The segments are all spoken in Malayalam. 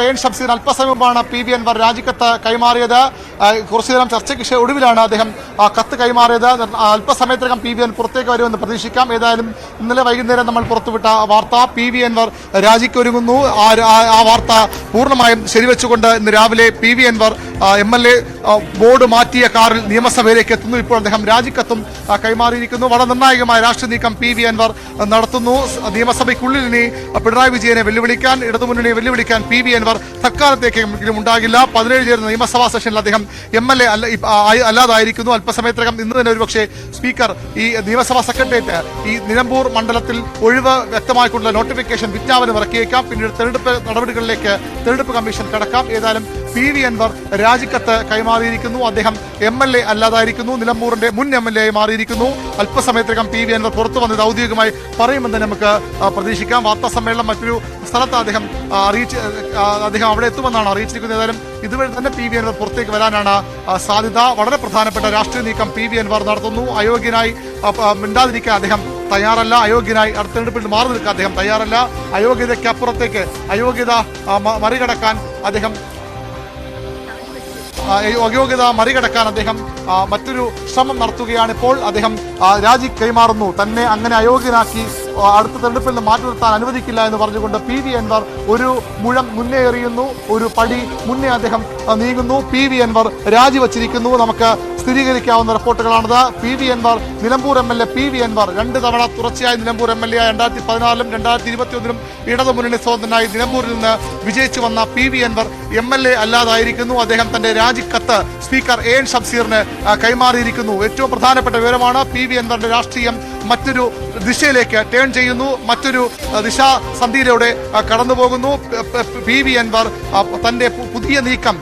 എൻ ഷംസീർ അല്പസമയം മുമ്പാണ് പി വി അൻവർ രാജിക്കത്ത് കൈമാറിയത്. കുറച്ചു നേരം ചർച്ചയ്ക്ക് ഒടുവിലാണ് അദ്ദേഹം കത്ത് കൈമാറിയത്. അല്പസമയത്തിനകം പി വി അൻ പുറത്തേക്ക് വരുമെന്ന് പ്രതീക്ഷിക്കാം. ഏതായാലും ഇന്നലെ വൈകുന്നേരം നമ്മൾ പുറത്തുവിട്ട വാർത്ത പി വി അൻവർ രാജിക്കൊരുങ്ങുന്നു ആ വാർത്ത പൂർണമായും ശരിവെച്ചുകൊണ്ട് ഇന്ന് രാവിലെ P V Anwar M L A board മാറ്റിയ കാറിൽ നിയമസഭയിലേക്ക് എത്തുന്നു. ഇപ്പോൾ അദ്ദേഹം രാജിക്കത്തും കൈമാറിയിരിക്കുന്നു. വളരെ നിർണായകമായ രാഷ്ട്രീയ നീക്കം പി വി അൻവർ നടത്തുന്നു. നിയമസഭയ്ക്കുള്ളിൽ ഇനി പിണറായി വിജയനെ വെല്ലുവിളിക്കാൻ ഇടതുമുന്നണിയെ വെല്ലുവിളിക്കാൻ പി വി അൻവർ തൽക്കാലത്തേക്കെങ്കിലും ഉണ്ടാകില്ല. പതിനേഴ് ചേരുന്ന നിയമസഭാ സെഷനിൽ അദ്ദേഹം എം എൽ എ അല്ലാതായിരിക്കുന്നു. അല്പസമയത്തിനകം ഇന്ന് തന്നെ ഒരുപക്ഷെ സ്പീക്കർ ഈ നിയമസഭാ സെക്രട്ടേറിയറ്റ് ഈ നിലമ്പൂർ മണ്ഡലത്തിൽ ഒഴിവ് വ്യക്തമായിട്ടുള്ള നോട്ടിഫിക്കേഷൻ വിജ്ഞാപനം ഇറക്കിയേക്കാം. പിന്നീട് തെരഞ്ഞെടുപ്പ് നടപടികളിലേക്ക് തെരഞ്ഞെടുപ്പ് കമ്മീഷൻ കടക്കാം. ഏതായാലും പി വി അൻവർ രാജിക്കത്ത് കൈമാറിയിരിക്കുന്നു. അദ്ദേഹം എം എൽ എ അല്ലാതായിരിക്കുന്നു. നിലമ്പൂറിന്റെ മുൻ എം എൽ എ ആയി മാറിയിരിക്കുന്നു. അല്പസമയത്തിനകം പി വി അൻവർ പുറത്തു വന്നത് ഔദ്യോഗികമായി പറയുമെന്ന് നമുക്ക് പ്രതീക്ഷിക്കാം. വാർത്താ സമ്മേളനം മറ്റൊരു സ്ഥലത്ത് അദ്ദേഹം അറിയിച്ച് അദ്ദേഹം അവിടെ എത്തുമെന്നാണ് അറിയിച്ചിരിക്കുന്നത്. ഏതായാലും ഇതുവഴി തന്നെ പി വി അൻവർ പുറത്തേക്ക് വരാനാണ് സാധ്യത. വളരെ പ്രധാനപ്പെട്ട രാഷ്ട്രീയ നീക്കം പി വി അൻവർ നടത്തുന്നു. അയോഗ്യനായി മിണ്ടാതിരിക്കാൻ അദ്ദേഹം തയ്യാറല്ല. അയോഗ്യനായി അടുത്ത തെരഞ്ഞെടുപ്പിൽ മാറി നിൽക്കാൻ അദ്ദേഹം തയ്യാറല്ല. അയോഗ്യതയ്ക്കപ്പുറത്തേക്ക് അയോഗ്യത മറികടക്കാൻ അദ്ദേഹം അയോഗ്യത മറികടക്കാൻ അദ്ദേഹം മറ്റൊരു ശ്രമം നടത്തുകയാണ്. ഇപ്പോൾ അദ്ദേഹം രാജി കൈമാറുന്നു. തന്നെ അങ്ങനെ അയോഗ്യനാക്കി അടുത്ത തെരഞ്ഞെടുപ്പിൽ നിന്ന് മാറ്റി നിർത്താൻ അനുവദിക്കില്ല എന്ന് പറഞ്ഞുകൊണ്ട് പി വി അൻവർ ഒരു മുഴം മുന്നേ എറിയുന്നു ഒരു പടി മുന്നേ അദ്ദേഹം നീങ്ങുന്നു. പി വി അൻവർ രാജിവച്ചിരിക്കുന്നു. നമുക്ക് സ്ഥിരീകരിക്കാവുന്ന റിപ്പോർട്ടുകളാണിത്. P V Anwar Nilambur M L A. P V Anwar രണ്ട് തവണ തുടർച്ചയായി നിലമ്പൂർ എം എൽ എ രണ്ടായിരത്തി പതിനാലിലും രണ്ടായിരത്തി ഇരുപത്തി ഒന്നിലും ഇടതുമുന്നണി സ്വതന്ത്രനായി നിലമ്പൂരിൽ നിന്ന് വിജയിച്ചു വന്ന P V Anvar M L A അല്ലാതായിരിക്കുന്നു. അദ്ദേഹം തന്റെ രാജിക്കത്ത് സ്പീക്കർ എ എൻ ഷംസീറിന് കൈമാറിയിരിക്കുന്നു. ഏറ്റവും പ്രധാനപ്പെട്ട വിവരമാണ് പി വി അൻവറിന്റെ രാഷ്ട്രീയം മറ്റൊരു ദിശയിലേക്ക് ടേൺ ചെയ്യുന്നു. മറ്റൊരു ദിശാസന്ധിയിലൂടെ കടന്നു പോകുന്നു പ- വി അൻവർ തന്റെ പുതിയ നീക്കം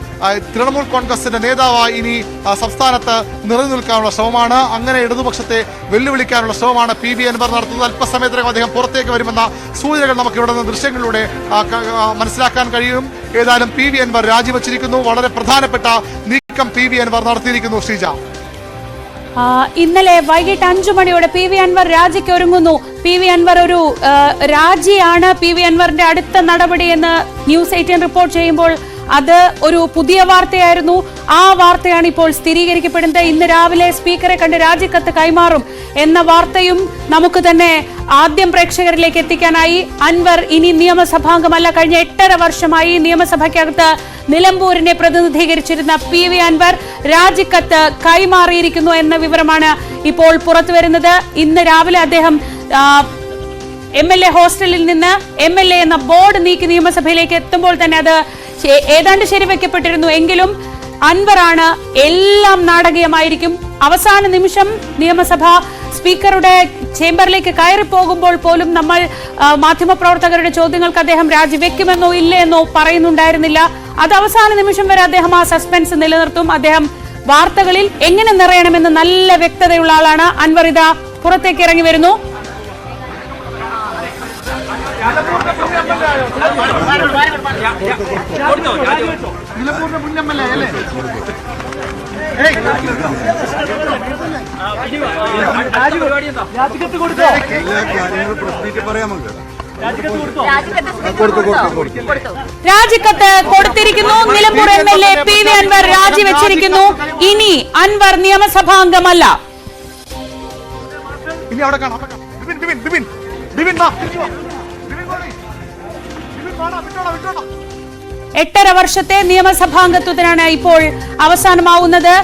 തൃണമൂൽ കോൺഗ്രസിന്റെ നേതാവായി ഇനി സംസ്ഥാനത്ത് നിറഞ്ഞു നിൽക്കാനുള്ള ശ്രമമാണ്. അങ്ങനെ ഇടതുപക്ഷത്തെ വെല്ലുവിളിക്കാനുള്ള ശ്രമമാണ് പി വി അൻവർ നടത്തുന്നത്. അല്പസമയത്തിനകം അദ്ദേഹം പുറത്തേക്ക് വരുമെന്ന സൂചനകൾ നമുക്ക് ഇവിടെ നിന്ന് ദൃശ്യങ്ങളിലൂടെ മനസ്സിലാക്കാൻ കഴിയും. ഏതായാലും പി വി അൻവർ രാജിവച്ചിരിക്കുന്നു. വളരെ പ്രധാനപ്പെട്ട നീക്കം പി വി അൻവർ നടത്തിയിരിക്കുന്നു ശ്രീജ. ഇന്നലെ വൈകിട്ട് അഞ്ചു മണിയോടെ പി വി അൻവർ രാജിക്ക് ഒരുങ്ങുന്നു. പി വി അൻവർ ഒരു രാജിയാണ്. പി വി അൻവറിന്റെ അടുത്ത നടപടി എന്ന് ന്യൂസ് എയ്റ്റീൻ റിപ്പോർട്ട് ചെയ്യുമ്പോൾ അത് ഒരു പുതിയ വാർത്തയായിരുന്നു. ആ വാർത്തയാണ് ഇപ്പോൾ സ്ഥിരീകരിക്കപ്പെടുന്നത്. ഇന്ന് രാവിലെ സ്പീക്കറെ കണ്ട് രാജിക്കത്ത് കൈമാറും എന്ന വാർത്തയും നമുക്ക് തന്നെ ആദ്യം പ്രേക്ഷകരിലേക്ക് എത്തിക്കാനായി. അൻവർ ഇനി നിയമസഭാംഗമല്ല. കഴിഞ്ഞ എട്ടര വർഷമായി നിയമസഭയ്ക്കകത്ത് നിലമ്പൂരിനെ പ്രതിനിധീകരിച്ചിരുന്ന പി വി അൻവർ രാജിക്കത്ത് കൈമാറിയിരിക്കുന്നു എന്ന വിവരമാണ് ഇപ്പോൾ പുറത്തു വരുന്നത്. ഇന്ന് രാവിലെ അദ്ദേഹം എം എൽ എ ഹോസ്റ്റലിൽ നിന്ന് എം എൽ എ എന്ന ബോർഡ് നീക്കി നിയമസഭയിലേക്ക് എത്തുമ്പോൾ തന്നെ അത് ഏതാണ്ട് ശരിവെക്കപ്പെട്ടിരുന്നു. എങ്കിലും അൻവറാണ് എല്ലാം നാടകീയമായിരിക്കും. അവസാന നിമിഷം നിയമസഭ സ്പീക്കറുടെ ചേംബറിലേക്ക് കയറി പോകുമ്പോൾ പോലും നമ്മൾ മാധ്യമപ്രവർത്തകരുടെ ചോദ്യങ്ങൾക്ക് അദ്ദേഹം രാജിവെക്കുമെന്നോ ഇല്ലെന്നോ പറയുന്നുണ്ടായിരുന്നില്ല. അത് അവസാന നിമിഷം വരെ അദ്ദേഹം ആ സസ്പെൻസ് നിലനിർത്തും. അദ്ദേഹം വാർത്തകളിൽ എങ്ങനെ നിറയണമെന്ന് നല്ല വ്യക്തതയുള്ള ആളാണ്. അൻവർ ഇതാ പുറത്തേക്ക് ഇറങ്ങി വരുന്നു. രാജിക്കത്ത് കൊടുത്തിരിക്കുന്നു. Nilambur M L A P V Anwar രാജിവെച്ചിരിക്കുന്നു. ഇനി അൻവർ നിയമസഭാംഗമല്ല. ഇനി അവിടെ കാണാം. അവിടെ കാണാം. ബിപിൻ ബിപിൻ എട്ടര വർഷത്തെ നിയമസഭാംഗത്വത്തിനാണ് ഇപ്പോൾ അവസാനമാവുന്നത്.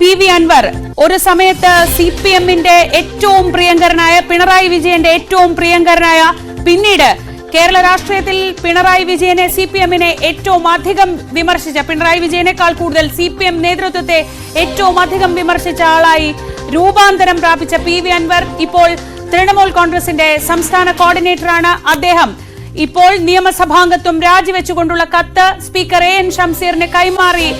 പി വി അൻവർ ഒരു സമയത്ത് സി പി എമ്മിന്റെ ഏറ്റവും പ്രിയങ്കരനായ പിണറായി വിജയന്റെ ഏറ്റവും പ്രിയങ്കരനായ പിന്നീട് കേരള രാഷ്ട്രീയത്തിൽ പിണറായി വിജയനെ സി പി എമ്മിനെ ഏറ്റവും അധികം വിമർശിച്ച പിണറായി വിജയനേക്കാൾ കൂടുതൽ സി പി എം നേതൃത്വത്തെ ഏറ്റവും അധികം വിമർശിച്ച ആളായി രൂപാന്തരം പ്രാപിച്ച പി വി അൻവർ ഇപ്പോൾ തൃണമൂൽ കോൺഗ്രസിന്റെ സംസ്ഥാന കോർഡിനേറ്ററാണ്. അദ്ദേഹം ഇപ്പോൾ നിയമസഭാംഗത്വം രാജിവെച്ചുകൊണ്ടുള്ള കത്ത് സ്പീക്കർ എ എൻ ഷംസീറിന് കൈമാറി.